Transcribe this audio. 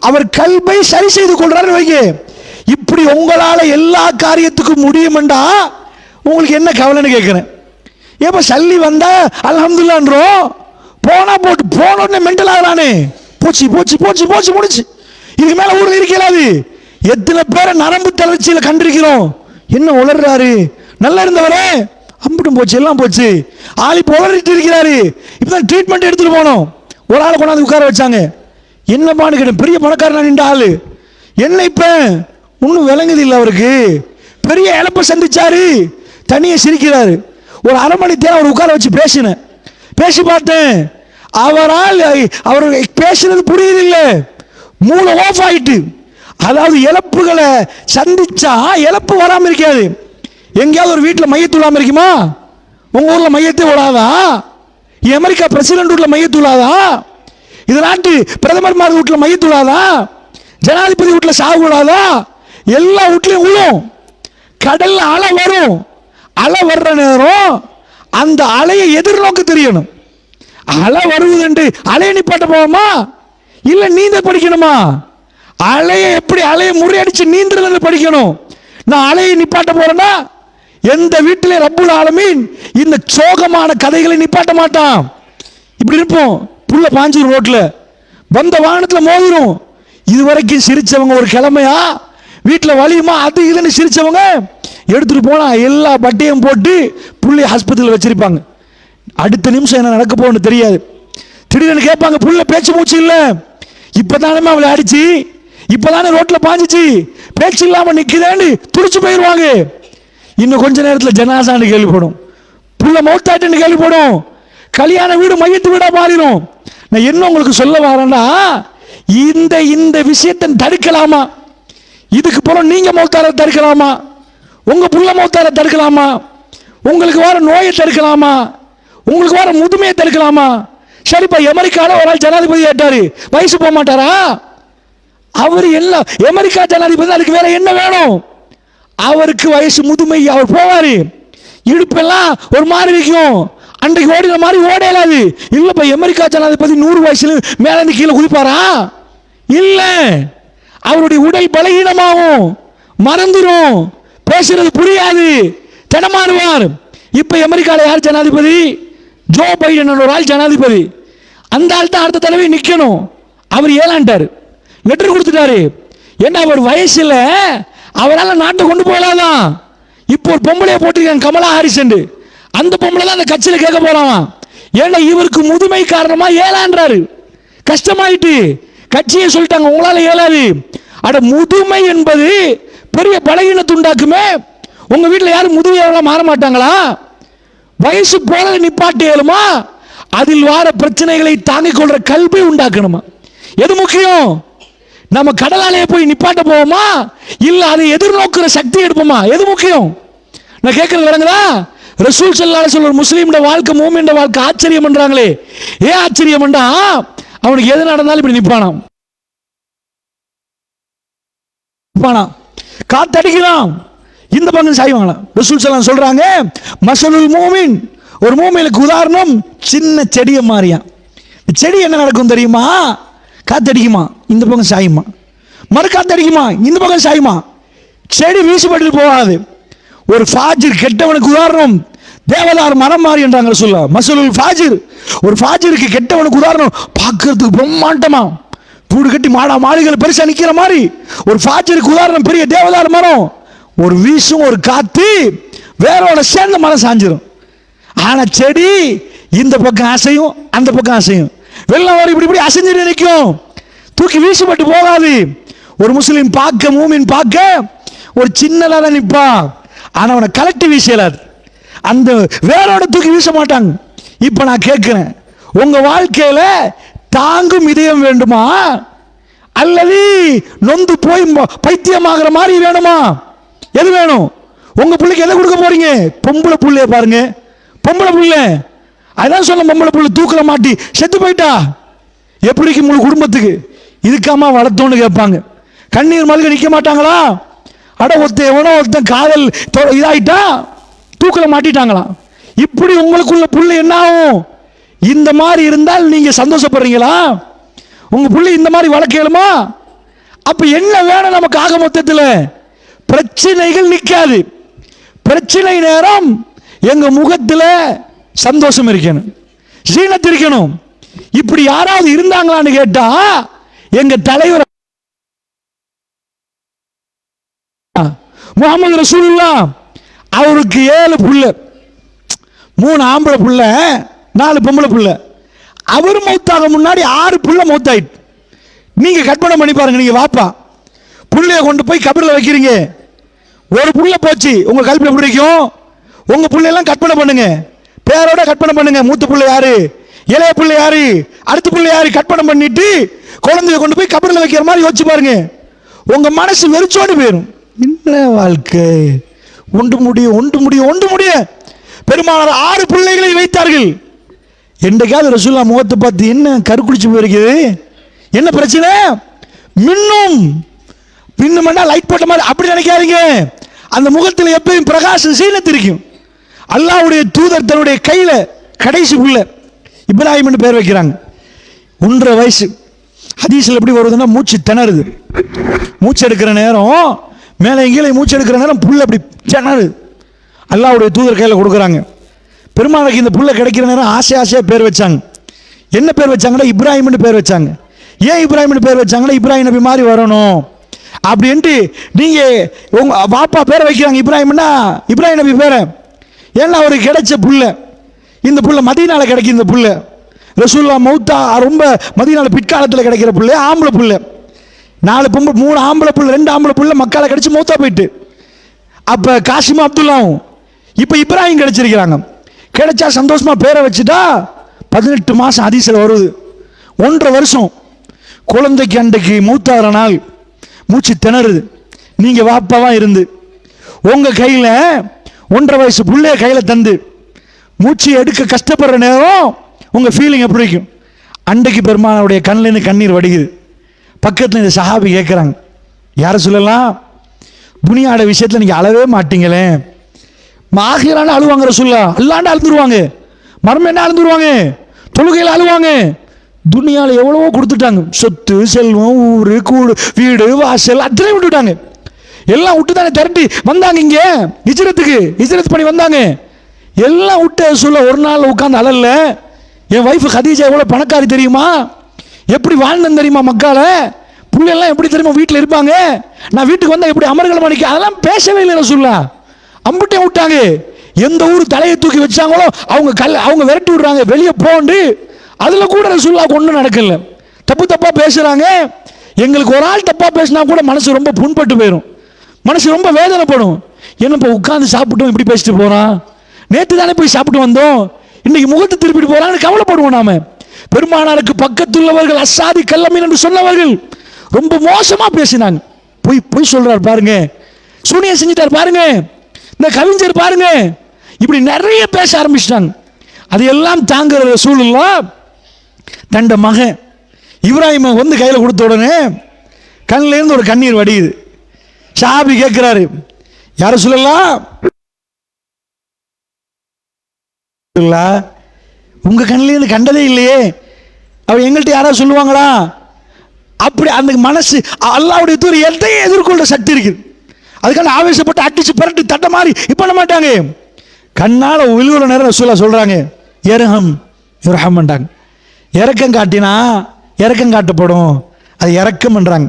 அவர் கல்வை சரி செய்து கொள்றாரு வைங்க. இப்படி உங்களால் எல்லா காரியத்துக்கும் முடியுமெண்டா? உங்களுக்கு என்ன கவலைன்னு கேட்குறேன் ஏப்ப சல்லி வந்தா அலமதுல்லான்றோம் போனா போட்டு போனோடனே மென்டல் மெண்டல் ஆகுறானே. போச்சு போச்சு போச்சு போச்சு முடிச்சு இதுக்கு மேலே ஊரில் இருக்கலாது எத்தனை பேரை நரம்பு தளர்ச்சியில் கண்டிருக்கிறோம்? என்ன உளர்றாரு? நல்லா இருந்தவரே. அம்பிட்டும் போச்சு எல்லாம் போச்சு. ஆள் இப்போ உளறிட்டு இருக்கிறாரு. இப்போதான் ட்ரீட்மெண்ட் எடுத்துகிட்டு போனோம். ஒரு ஆள் கொண்டாந்து உட்கார வச்சாங்க. என்னப்பான்னு கேட்டேன் பெரிய பணக்காரனா நின்ற ஆளு. என்ன இப்போ? ஒன்றும் விளங்குது இல்லை அவருக்கு. பெரிய இழப்பை சந்திச்சாரு. தனியை சிரிக்கிறாரு. ஒரு அரை மணி தேவை அவர் உட்கார வச்சு பேசினேன். பேசி பார்த்தேன். அவரால் அவர் பேசினது புரியுதில்லை. மூளை ஆஃப் ஆயிட்டு. அதாவது இழப்புகளை சந்திச்சா இழப்பு வராமல் இருக்காது. எங்கேயாவது ஒரு வீட்டில் மையத்து இருக்குமா? உங்கள் ஊரில் மையத்தே விடாதா அமெரிக்கா பிரசிடென்ட் வீட்டில் மையத்து இது நாட்டு பிரதமர் வீட்டில் மையத்து ஜனாதிபதி வீட்டில் சாவு விழாதா? எல்லா வீட்லையும் விழும். கடலில் அலை வரும். அலை வர்ற நேரம் அந்த அலையை எதிர்நோக்க தெரியணும். அலை வருவதுண்டு அலையை நிப்பாட்ட போவோமா? இல்லை நீந்த படிக்கணுமா? அலையை எப்படி அலையை முறியடிச்சு நீந்துறதுல படிக்கணும். நான் அலையை நிப்பாட்ட போறேன்னா எந்த வீட்டிலே ரப்புல் ஆலமீன் இந்த சோகமான கதைகளை நிப்பாட்ட மாட்டான். இப்படி இருப்போம். புள்ள பாஞ்சிரும் ரோட்டில் வந்த வாகனத்தில் மோதிரும். இதுவரைக்கும் சிரிச்சவங்க ஒரு கிழமையா? வீட்டில் வலியுமா? அது இதுன்னு சிரிச்சவங்க எடுத்துகிட்டு போனால் எல்லா பட்டையும் போட்டு புள்ளை ஹாஸ்பத்திரியில் வச்சிருப்பாங்க. அடுத்த நிமிஷம் என்ன நடக்க போகணும்னு தெரியாது. திடீர்னு கேட்பாங்க புள்ள பேச்சு மூச்சு இல்லை. இப்போ தானே அவளை அடிச்சு? இப்பதானே ரோட்டில் பாஞ்சிச்சு? பேச்சு இல்லாமல் நிற்குதேன்னு துடிச்சு போயிடுவாங்க இன்னும் கொஞ்ச நேரத்தில் ஜனாசான்னு கேள்விப்படும். புள்ள மௌத்தாட்டுன்னு கேள்விப்படும். கல்யாண வீடு மையத்து வீடாக மாறிடும். நான் என்ன உங்களுக்கு சொல்ல வரேன்னா இந்த இந்த விஷயத்தை தடுக்கலாமா? இதுக்கு புறம் நீங்கள் மௌத்தார தடுக்கலாமா? உங்கள் புள்ள மௌத்தார தடுக்கலாமா? உங்களுக்கு வர நோயை தடுக்கலாமா? உங்களுக்கு வர முதுமையை தடுக்கலாமா? சரிப்பா அமெரிக்காவில் ஒரு ஆள் ஜனாதிபதி ஏட்டாரு வயசு போக மாட்டாரா? அவர் எல்லாம் அமெரிக்கா ஜனாதிபதி அதுக்கு வேற என்ன வேணும்? அவருக்கு வயசு முதுமை அவர் போவார். இடுப்பெல்லாம் ஒரு மாதிரி இருக்கும். அன்றைக்கு ஓடின மாதிரி ஓட இல்லைப்பா இல்லப்பா அமெரிக்கா ஜனாதிபதி நூறு வயசுல மேலேருந்து கீழே குதிப்பாரா? இல்லை. அவருடைய உடல் பலகீனமாகும். மறந்துடும் பேசுறது புரியாது. திடமாறுவார் இப்போ அமெரிக்காவில் யார் ஜனாதிபதி? ஜோ பைடன் ஒரு ஆள் ஜனாதிபதி. அந்த ஆள் தான் அடுத்த தலைவி நிற்கணும் அவர் ஏலாண்டாரு. லெட்டர் கொடுத்துட்டாரு. என்ன அவர் வயசில் அவரால் நாட்டை கொண்டு போகலாதான். இப்போ ஒரு பொம்பளையை போட்டிருக்காங்க கமலா ஹாரிசன் அந்த பொம்பளை தான் அந்த கட்சியில் கேட்க போறான். ஏன்னா இவருக்கு முதுமை காரணமா ஏலான்றாரு. கஷ்டமாயிட்டு கட்சியை சொல்லிட்டாங்க உங்களால ஏழாது அட முதுமை என்பது பெரிய பலகீனத்தை உண்டாக்குமே உங்க வீட்டில் யாரும் முதுமையாளா மாற மாட்டாங்களா? வயசு போல நிப்பாட்டு ஏழுமா அதில் வார பிரச்சனைகளை தாங்கிக் கொள்ற கல்வி உண்டாக்கணுமா? எது முக்கியம்? நம்ம கடலாலையை போய் நிப்பாட்ட போவோமா? இல்லை அதை எதிர்நோக்குற சக்தி எடுப்போமா? எது முக்கியம்? நான் கேட்கறது வரங்களா ரசூல் சல்லாஹ் சொல்ற முஸ்லீமோட வாழ்க்கை மூமியோட வாழ்க்கை ஆச்சரியம் பண்றாங்களே ஏன் ஆச்சரியம் பண்ணா அவனுக்கு எது நடந்தாலும் இப்படி நிற்பானாம் நிற்பானாம் காத்தடிக்கலாம் இந்த பக்கம் சாய்வாங்களாம். ரசூல் சலாம் சொல்றாங்க மசலுல் மூமின். ஒரு மூமினுக்கு உதாரணம் சின்ன செடியை மாறியா செடி என்ன நடக்கும் தெரியுமா? காத்தடிக்குமா? இந்த பக்கம் சாயுமா? மறு காத்தடிக்குமா? இந்த பக்கம் சாயுமா? செடி வீசுபட்டு போகாது. ஒரு ஃபாஜிர் கெட்டவனுக்கு உதாரணம். தேவதார் மரம் மாறி என்றாங்க சொல்ல. மசூலுல் ஃபாஜிர். ஒரு ஃபாஜிருக்கு கெட்டவனுக்கு உதாரணம் பார்க்கறதுக்கு பிரம்மாண்டமா. கூடு கட்டி மாடா மாளிகள் பெருசாக நிற்கிற மாதிரி. ஒரு ஃபாஜிருக்கு உதாரணம் பெரிய தேவதார் மரம். ஒரு வீசும் ஒரு காத்து வேறோட சேர்ந்த மரம் சாஞ்சிரும். ஆனால் செடி இந்த பக்கம் அசையும் அந்த பக்கம் அசையும். வெள்ளம் வரும் இப்படி இப்படி அசைஞ்சிட்டு நிற்கும். தூக்கி வீசுபட்டு போகாது. ஒரு முஸ்லீம் பார்க்க மூமின் பார்க்க ஒரு சின்னதாக தான் நிற்பான் ஆனால் அவனை கலட்டி வீசலாது அந்த வேரோட தூக்கி வீச மாட்டாங்க. இப்போ நான் கேட்குறேன் உங்கள் வாழ்க்கையில் தாங்கும் இதயம் வேண்டுமா? அல்லது நொந்து போய் ம- பைத்தியமாகிற மாதிரி வேணுமா? எது வேணும்? உங்கள் பிள்ளைக்கு எதை கொடுக்க போறீங்க? பொம்பளை புள்ளைய பாருங்க. பொம்பளை புள்ள. அதான் சொன்ன பொம்பளை புள்ள தூக்கல மாட்டி செத்து போயிட்டா? எப்படிக்கு முழு குடும்பத்துக்கு? இதுக்காமா வளர்த்தோன்னு கேட்பாங்க. கண்ணீர் மல்க நிற்க மாட்டாங்களா? அட ஒருத்தன் எவனோ ஒருத்தன் காதல் இதாயிட்டா தூக்கல மாட்டிட்டாங்களாம். இப்படி உங்களுக்குள்ள புள்ளை என்ன ஆகும்? இந்த மாதிரி இருந்தால் நீங்க சந்தோஷப்படுறீங்களா? உங்க புள்ளி இந்த மாதிரி வளர்க்கலுமா அப்ப என்ன வேணும் நமக்கு ஆக மொத்தத்தில்? பிரச்சனைகள் நிற்காது பிரச்சனை நேரம் எங்க முகத்தில் சந்தோஷம் இருக்கணும். சீனத்திருக்கணும் இப்படி யாராவது இருந்தாங்களான்னு கேட்டா எங்க தலைவர் முகமது ரசூலுல்லா அவருக்கு ஏழு புள்ள. மூணு ஆம்பளை புள்ள நாலு பொம்பளை புள்ள. அவர் மௌத்தாக முன்னாடி ஆறு புள்ள மௌத்தாயிட்டு. நீங்கள் கற்பனை பண்ணி பாருங்க நீங்கள் வாப்பா. புள்ளைய கொண்டு போய் கபரில் வைக்கிறீங்க. ஒரு புள்ள போச்சு உங்கள் கல்வி எப்படி இருக்கும் உங்கள் புள்ளையெல்லாம் கற்பனை பண்ணுங்க. பேரோட கற்பனை பண்ணுங்க மூத்த புள்ள யாரு? இளைய புள்ள யாரு? அடுத்த புள்ள யாரு? கற்பனை பண்ணிட்டு குழந்தைய கொண்டு போய் கபரில் வைக்கிற மாதிரி யோசிச்சு பாருங்க. உங்கள் மனசு வெறிச்சோடி போயிடும் என்ன வாழ்க்கை? ஒன்று முடியும் ஒன்று முடியும் ஒன்று முடிய. பெருமானார் ஆறு பிள்ளைகளை வைத்தார்கள். என்றைக்காவது ரசூல்லா முகத்தை பார்த்து என்ன கருக்குடிச்சு போயிருக்குது? என்ன பிரச்சனை? மின்னும். பின்னுமெண்டா லைட் போட்ட மாதிரி அப்படி நினைக்காதீங்க. அந்த முகத்தில் எப்பயும் பிரகாசம் சீனத்திருக்கும் அல்லாஹ்வுடைய தூதர் தன்னுடைய கையில் கடைசி உள்ள இப்ராஹிம்னு பேர் வைக்கிறாங்க. ஒன்றரை வயசு. ஹதீஸில் எப்படி வருதுன்னா மூச்சு திணறுது. மூச்சு எடுக்கிற நேரம் மேலே கீழே மூச்சு எடுக்கிற நேரம் புல் அப்படி திணறுது அல்லாவுடைய தூதர் கையில் கொடுக்குறாங்க. பெருமாளுக்கு இந்த புல்லை கிடைக்கிற நேரம் ஆசை ஆசையாக பேர் வச்சாங்க. என்ன பேர் வச்சாங்கன்னா இப்ராஹிம்னு பேர் வச்சாங்க. ஏன் இப்ராஹிம்னு பேர் வச்சாங்கன்னா இப்ராஹிம் நபி மாதிரி வரணும். அப்படின்ட்டு நீங்கள் உங்கள் பாப்பா பேரை வைக்கிறாங்க இப்ராஹிம்னா இப்ராஹிம் நபி பேரை. ஏன்னா அவருக்கு கிடைச்ச புல்ல. இந்த புல்லை மதியனால கிடைக்கும் இந்த புல்ல. ரசூல்லா மௌத்தா ரொம்ப மதியனால பிற்காலத்தில் கிடைக்கிற புல்ல ஆம்பளை புல்ல. நாலு பொம்பளை மூணு ஆம்பளை புள்ள ரெண்டு ஆம்பளை புள்ள மக்களை கிடைச்சு மௌத்தா போயிட்டு. அப்போ காசிம் அப்துல்லாவும் இப்போ இப்ராஹிம் கிடைச்சிருக்கிறாங்க. கிடைச்சா சந்தோஷமாக பேரை வச்சுட்டா பதினெட்டு மாதம் அதிசல் வருது. ஒன்றரை வருஷம். குழந்தைக்கு அன்றைக்கு மூத்தாகிற நாள். மூச்சு திணறுது. நீங்கள் வாப்பாவாக இருந்து. உங்கள் கையில் ஒன்றரை வயசு புள்ளைய கையில் தந்து. மூச்சு எடுக்க கஷ்டப்படுற நேரம் உங்கள் ஃபீலிங் எப்படி இருக்கும்? அன்றைக்கு பெருமானுடைய கண்ணிலேருந்து கண்ணீர் வடிகுது பக்கத்தில் இந்த சஹாபி கேட்குறாங்க யாரை சொல்லலாம்? புனியாட விஷயத்தில் நீங்கள் அழவே மாட்டீங்களே. மாகிரான அழுவாங்க ரசுல்லா அல்லாண்டு அழுந்துருவாங்க. மரம் என்ன அழுந்துருவாங்க? தொழுகையில் அழுவாங்க. துணியால் எவ்வளவோ கொடுத்துட்டாங்க. சொத்து செல்வம் ஊர் கூடு வீடு வாசல் அத்தனையும் விட்டுட்டாங்க. எல்லாம் விட்டு தானே திரட்டி வந்தாங்க இங்கே? நிஜரத்துக்கு ஹிஜ்ரத் பண்ணி வந்தாங்க. எல்லாம் விட்டு சொல்ல ஒரு நாள் உட்காந்து அழல என் ஒய்ஃபு கதீஜா எவ்வளோ பணக்காரி தெரியுமா? எப்படி வாழ்ந்தேன் தெரியுமா மக்கால பிள்ளைலாம் எப்படி தெரியுமா வீட்டில் இருப்பாங்க? நான் வீட்டுக்கு வந்தால் எப்படி அமர்கள் மணிக்கு அதெல்லாம் பேசவே இல்லை சொல்ல அம்புட்டே விட்டாங்க. எந்த ஊர் தலையை தூக்கி வச்சாங்களோ அவங்க கல் அவங்க விரட்டி விடுறாங்க. வெளியே போண்டு. அதில் கூட ரசூல்லா ஒன்றும் நடக்கல. தப்பு தப்பாக பேசுகிறாங்க எங்களுக்கு ஒரு ஆள் தப்பாக பேசினா கூட மனசு ரொம்ப புண்பட்டு போயிடும் மனசு ரொம்ப வேதனைப்படும். என்ன இப்போ உட்காந்து சாப்பிட்டோம் இப்படி பேசிட்டு போகிறான் நேற்று தானே போய் சாப்பிட்டு வந்தோம். இன்னைக்கு முகத்தை திருப்பிட்டு போகிறான்னு கவலைப்படுவோம் நாம. பெருமானாருக்கு பக்கத்துள்ளவர்கள் அசாதி கல்லமீன் என்று சொன்னவர்கள் ரொம்ப மோசமாக பேசினாங்க. பொய் பொய் சொல்கிறார் பாருங்க. சூனியம் செஞ்சிட்டார் பாருங்க. இந்த கவிஞர் பாருங்க. இப்படி நிறைய பேச ஆரம்பிச்சிட்டாங்க. அதையெல்லாம் தாங்குற சூழலா தண்ட மகன் இப்ராஹிமை வந்து கையில் கொடுத்த உடனே கண்ணிலேருந்து ஒரு கண்ணீர் வடியுது. ஷாபி கேட்குறாரு யார சொல்லலாம் உங்கள் கண்ணிலேருந்து கண்டதே இல்லையே. அவர் எங்கள்கிட்ட யாராவது சொல்லுவாங்களா? அப்படி அந்த மனசு அல்லாவுடைய தூர் எதையும் எதிர்கொள்ள சக்தி இருக்குது. அதுக்கான ஆவேசப்பட்டு அடிச்சு பரட்டி தட்ட மாதிரி இப்ப பண்ண மாட்டாங்க. கண்ணால் விழுவுற நேரம் ரசூலா சொல்கிறாங்க எரகம் இரஹம்ன்றாங்க இறக்கம் காட்டினா இறக்கம் காட்டப்படும். அது இறக்கம்ன்றாங்க.